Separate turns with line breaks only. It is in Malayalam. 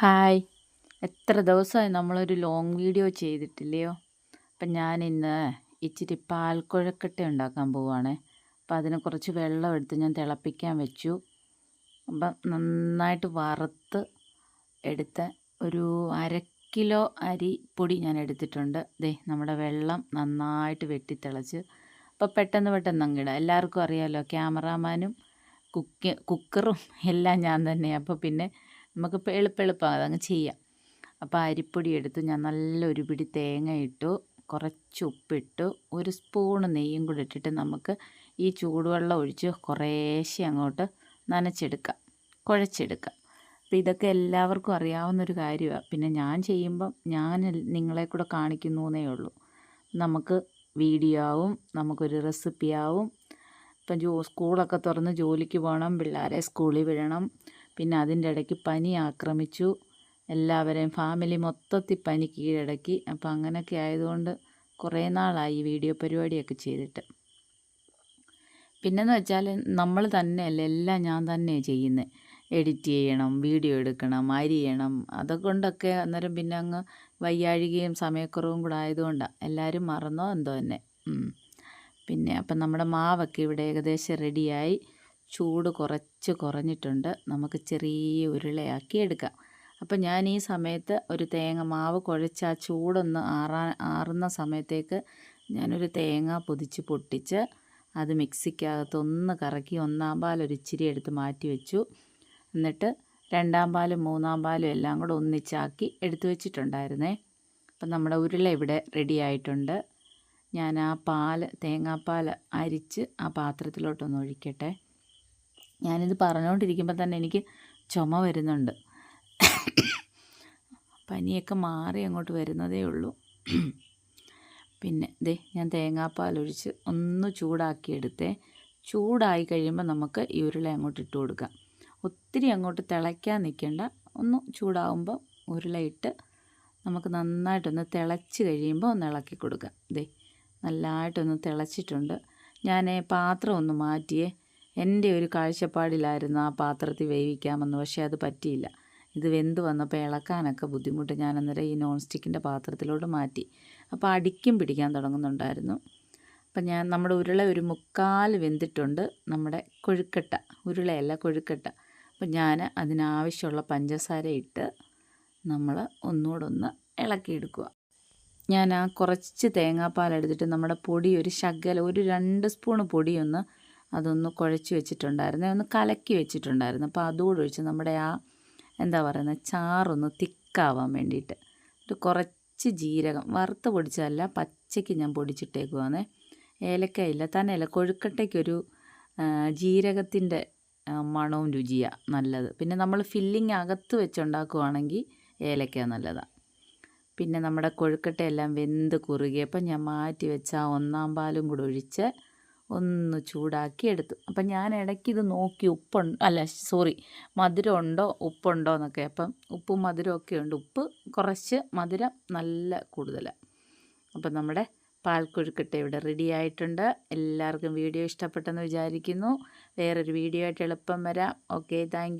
ഹായ്. എത്ര ദിവസമായി നമ്മളൊരു ലോങ് വീഡിയോ ചെയ്തിട്ടില്ലയോ? അപ്പം ഞാൻ ഇന്ന് ഇച്ചിരി പാൽക്കുഴക്കട്ട ഉണ്ടാക്കാൻ പോവുകയാണേ അപ്പം അതിന് കുറച്ച് വെള്ളം എടുത്ത് ഞാൻ തിളപ്പിക്കാൻ വെച്ചു. അപ്പം നന്നായിട്ട് വറുത്ത് എടുത്ത ഒരു അര കിലോ അരി പൊടി ഞാൻ എടുത്തിട്ടുണ്ട്. ദേ നമ്മുടെ വെള്ളം നന്നായിട്ട് വെട്ടിത്തിളച്ച് അപ്പോൾ പെട്ടെന്ന് പെട്ടെന്ന് അങ്ങിടാം എല്ലാവർക്കും അറിയാമല്ലോ ക്യാമറാമാനും കുക്ക് കുക്കറും എല്ലാം ഞാൻ തന്നെയാണ് അപ്പോൾ പിന്നെ നമുക്ക് എളുപ്പെളുപ്പം അതങ്ങ് ചെയ്യാം. അപ്പോൾ അരിപ്പൊടി എടുത്ത് ഞാൻ നല്ലൊരു പിടി തേങ്ങ ഇട്ടു കുറച്ച് ഉപ്പിട്ടു ഒരു സ്പൂണ് നെയ്യും കൂടി ഇട്ടിട്ട് നമുക്ക് ഈ ചൂടുവെള്ളം ഒഴിച്ച് കുറേശ്ശെ അങ്ങോട്ട് നനച്ചെടുക്കാം കുഴച്ചെടുക്കാം. അപ്പം ഇതൊക്കെ എല്ലാവർക്കും അറിയാവുന്നൊരു കാര്യമാണ് പിന്നെ ഞാൻ ചെയ്യുമ്പം ഞാൻ നിങ്ങളെ കൂടെ കാണിക്കുന്നു എന്നേ ഉള്ളൂ. നമുക്ക് വീഡിയോ ആവും നമുക്കൊരു റെസിപ്പി ആവും ഇപ്പം ജോ സ്കൂളൊക്കെ തുറന്ന് ജോലിക്ക് പോകണം പിള്ളേരെ സ്കൂളിൽ വിടണം പിന്നെ അതിന്റെ ഇടയ്ക്ക് പനി ആക്രമിച്ചു. എല്ലാവരെയും ഫാമിലി മൊത്തത്തിൽ പനി കീഴടക്കി. അപ്പോൾ അങ്ങനെയൊക്കെ ആയതുകൊണ്ട് കുറേ നാളായി വീഡിയോ പരിപാടിയൊക്കെ ചെയ്തിട്ട്. പിന്നെന്ന് വെച്ചാൽ നമ്മൾ തന്നെയല്ല എല്ലാം ഞാൻ തന്നെ ചെയ്യുന്നത് എഡിറ്റ് ചെയ്യണം വീഡിയോ എടുക്കണം അരിയണം അതൊക്കൊണ്ടൊക്കെ അന്നേരം പിന്നെ അങ്ങ് വയ്യാഴികയും സമയക്കുറവും കൂടെ ആയതുകൊണ്ടാണ് എല്ലാവരും മറന്നോ എന്തോ തന്നെ പിന്നെ അപ്പം നമ്മുടെ മാവൊക്കെ ഇവിടെ ഏകദേശം റെഡിയായി ചൂട് കുറച്ച് കുറഞ്ഞിട്ടുണ്ട്. നമുക്ക് ചെറിയ ഉരുളയാക്കി എടുക്കാം. അപ്പം ഞാൻ ഈ സമയത്ത് ഒരു തേങ്ങ മാവ് കുഴച്ച് ആ ചൂടൊന്ന് ആറാ ആറുന്ന സമയത്തേക്ക് ഞാനൊരു തേങ്ങ പൊതിച്ച് പൊട്ടിച്ച് അത് മിക്സിക്കകത്ത് ഒന്ന് കറക്കി ഒന്നാം പാൽ ഇച്ചിരി എടുത്ത് മാറ്റി വെച്ചു. എന്നിട്ട് രണ്ടാം പാലും മൂന്നാം പാലും എല്ലാം കൂടെ ഒന്നിച്ചാക്കി എടുത്തു വെച്ചിട്ടുണ്ടായിരുന്നേ. അപ്പം നമ്മുടെ ഉരുള ഇവിടെ റെഡി ആയിട്ടുണ്ട്. ഞാൻ ആ പാൽ തേങ്ങാപ്പാൽ അരിച്ച് ആ പാത്രത്തിലോട്ടൊന്ന് ഒഴിക്കട്ടെ. ഞാനിത് പറഞ്ഞുകൊണ്ടിരിക്കുമ്പോൾ തന്നെ എനിക്ക് ചുമ വരുന്നുണ്ട്. പനിയൊക്കെ മാറി അങ്ങോട്ട് വരുന്നതേ ഉള്ളൂ. പിന്നെ ദേ ഞാൻ തേങ്ങാപ്പാൽ ഒഴിച്ച് ഒന്ന് ചൂടാക്കിയെടുത്തേ. ചൂടായി കഴിയുമ്പോൾ നമുക്ക് ഈ ഉരുള അങ്ങോട്ട് ഇട്ട് കൊടുക്കാം. ഒത്തിരി അങ്ങോട്ട് തിളയ്ക്കാൻ നിൽക്കേണ്ട ഒന്ന് ചൂടാവുമ്പോൾ ഉരുളയിട്ട് നമുക്ക് നന്നായിട്ടൊന്ന് തിളച്ച് കഴിയുമ്പോൾ ഒന്ന് ഇളക്കി കൊടുക്കാം. ദേ നല്ലതായിട്ടൊന്ന് തിളച്ചിട്ടുണ്ട്. ഞാൻ പാത്രം ഒന്ന് മാറ്റിയേ. എന്റെ ഒരു കാഴ്ചപ്പാടിലായിരുന്നു ആ പാത്രത്തിൽ വേവിക്കാമെന്ന് പക്ഷേ അത് പറ്റിയില്ല. ഇത് വെന്ത് വന്നപ്പോൾ ഇളക്കാനൊക്കെ ബുദ്ധിമുട്ട്. ഞാൻ അന്നേരം ഈ നോൺ സ്റ്റിക്കിന്റെ പാത്രത്തിലോട്ട് മാറ്റി. അപ്പോൾ അടിക്കും പിടിക്കാൻ തുടങ്ങുന്നുണ്ടായിരുന്നു. അപ്പം ഞാൻ നമ്മുടെ ഉരുള ഒരു മുക്കാൽ വെന്തിട്ടുണ്ട് നമ്മുടെ കൊഴുക്കട്ട ഉരുളയല്ല കൊഴുക്കട്ട. അപ്പം ഞാൻ അതിനാവശ്യമുള്ള പഞ്ചസാര ഇട്ട് നമ്മൾ ഒന്നുകൂടെ ഒന്ന് ഇളക്കിയെടുക്കുക. ഞാൻ ആ കുറച്ച് തേങ്ങാപ്പാൽ എടുത്തിട്ട് നമ്മുടെ പൊടി ഒരു ശകല ഒരു രണ്ട് സ്പൂൺ പൊടിയൊന്ന് അതൊന്ന് കുഴച്ച് വെച്ചിട്ടുണ്ടായിരുന്നു. ഒന്ന് കലക്കി വെച്ചിട്ടുണ്ടായിരുന്നു. അപ്പോൾ അതുകൂടെ ഒഴിച്ച് നമ്മുടെ ആ എന്താ പറയുന്നത് ചാറൊന്ന് തിക്കാവാൻ വേണ്ടിയിട്ട്. ഒരു കുറച്ച് ജീരകം വറുത്ത് പൊടിച്ചതല്ല പച്ചയ്ക്ക് ഞാൻ പൊടിച്ചിട്ടേക്കുവാന്നേ. ഏലക്കയില്ല തന്നെയല്ല കൊഴുക്കട്ടയ്ക്കൊരു ജീരകത്തിന്റെ മണവും രുചിയാണ് നല്ലത്. പിന്നെ നമ്മൾ ഫില്ലിങ് അകത്ത് വെച്ചുണ്ടാക്കുവാണെങ്കിൽ ഏലക്ക നല്ലതാണ് പിന്നെ നമ്മുടെ കൊഴുക്കട്ടയെല്ലാം വെന്ത് കുറുകിയപ്പോൾ ഞാൻ മാറ്റി വെച്ച ഒന്നാം പാലും കൂടെ ഒഴിച്ച് ഒന്ന് ചൂടാക്കി എടുത്തു. അപ്പം ഞാൻ ഇടയ്ക്ക് ഇത് നോക്കി ഉപ്പുണ്ട് അല്ല സോറി മധുരം ഉണ്ടോ ഉപ്പുണ്ടോ എന്നൊക്കെ. അപ്പം ഉപ്പും മധുരമൊക്കെ ഉണ്ട്. ഉപ്പ് കുറച്ച് മധുരം നല്ല കൂടുതലാണ് അപ്പം നമ്മുടെ പാൽക്കൊഴുക്കട്ട ഇവിടെ റെഡി ആയിട്ടുണ്ട്. എല്ലാവർക്കും വീഡിയോ ഇഷ്ടപ്പെട്ടെന്ന് വിചാരിക്കുന്നു. വേറൊരു വീഡിയോ ആയിട്ട് എളുപ്പം വരാം. Okay thank